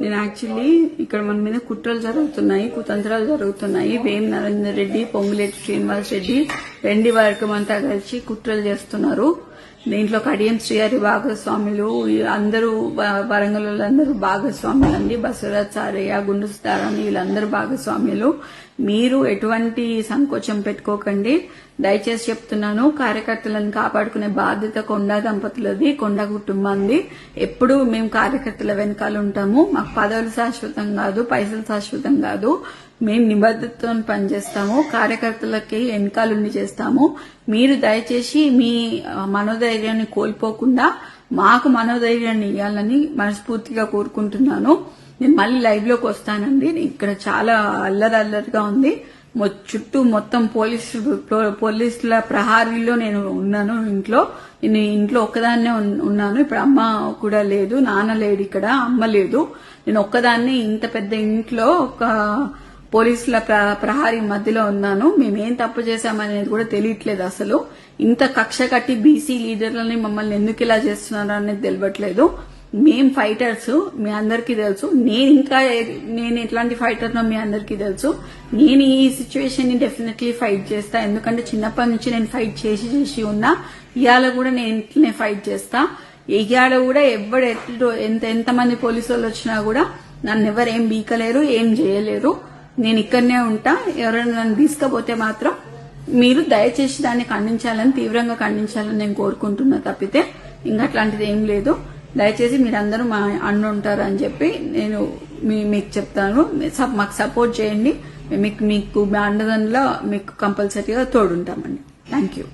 నేను యాక్చువల్లీ ఇక్కడ మన మీద కుట్రలు జరుగుతున్నాయి కుతంత్రాలు జరుగుతున్నాయి. వేం నరేందర్ రెడ్డి పొంగులేటి శ్రీనివాస్ రెడ్డి వెండి వర్గం అంతా కలిసి కుట్రలు చేస్తున్నారు. దీంట్లో కడియం శ్రీహరి భాగస్వాములు అందరూ వ- వరంగల్ వాళ్ళందరూ భాగస్వాములు అండి బసవరాజ్ సారయ్య గుండు సుతారాణి వీళ్ళందరూ భాగస్వాములు. మీరు ఎటువంటి సంకోచం పెట్టుకోకండి. దయచేసి చెప్తున్నాను కార్యకర్తలను కాపాడుకునే బాధ్యత కొండా దంపతులది కొండ కుటుంబాన్ని ఎప్పుడు మేము కార్యకర్తల వెనకాల ఉంటాము. మాకు పదవులు శాశ్వతం కాదు పైసలు శాశ్వతం కాదు. మేము నిబద్ధతతో పనిచేస్తాము కార్యకర్తలకి వెనకాలండి చేస్తాము. మీరు దయచేసి మీ మనోధైర్యాన్ని కోల్పోకుండా మాకు మనోధైర్యాన్ని ఇవ్వాలని మనస్ఫూర్తిగా కోరుకుంటున్నాను. నేను మళ్ళీ లైవ్లోకి వస్తానండి. ఇక్కడ చాలా అల్లరి అల్లరిగా ఉంది. చుట్టూ మొత్తం పోలీసు పోలీసుల ప్రహారీలో నేను ఉన్నాను ఇంట్లో. నేను ఇంట్లో ఒక్కదాన్నే ఉన్- ఉన్నాను. ఇప్పుడు అమ్మ కూడా లేదు నాన్న లేడు ఇక్కడ అమ్మ లేదు. నేను ఒక్కదాన్నే ఇంత పెద్ద ఇంట్లో ఒక పోలీసుల ప్ర- ప్రహారీ మధ్యలో ఉన్నాను. మేమేం తప్పు చేశామనేది కూడా తెలియట్లేదు అసలు. ఇంత కక్ష కట్టి బీసీ లీడర్లని మమ్మల్ని ఎందుకు ఇలా చేస్తున్నారు అనేది తెలియట్లేదు మేం ఫైటర్స్ మీ అందరికీ తెలుసు. నేను ఇంకా నేను ఎట్లాంటి ఫైటర్నో మీ అందరికీ తెలుసు. నేను ఈ సిచ్యువేషన్ని డెఫినెట్లీ ఫైట్ చేస్తా. ఎందుకంటే చిన్నప్పటి నుంచి నేను ఫైట్ చేసి చేసి ఉన్నా. ఇవాళ కూడా నేను ఇంట్లోనే ఫైట్ చేస్తా. ఇవాళ కూడా ఎవడు ఎంత ఎంతమంది పోలీసు వాళ్ళు వచ్చినా కూడా నన్ను ఎవరు ఏం బీకలేరు ఏం చేయలేరు. నేను ఇక్కడనే ఉంటా. ఎవరైనా నన్ను తీసుకపోతే మాత్రం మీరు దయచేసి దాన్ని ఖండించాలని తీవ్రంగా ఖండించాలని నేను కోరుకుంటున్నా తప్పితే. ఇంకా అట్లాంటిది ఏం లేదు. దయచేసి మీరందరూ మా అన్న ఉంటారు అని చెప్పి నేను మీ- మీకు చెప్తాను. మాకు సపోర్ట్ చేయండి. మీకు మీకు మీ అండదంలో మీకు కంపల్సరీగా తోడుంటామండి. Thank you.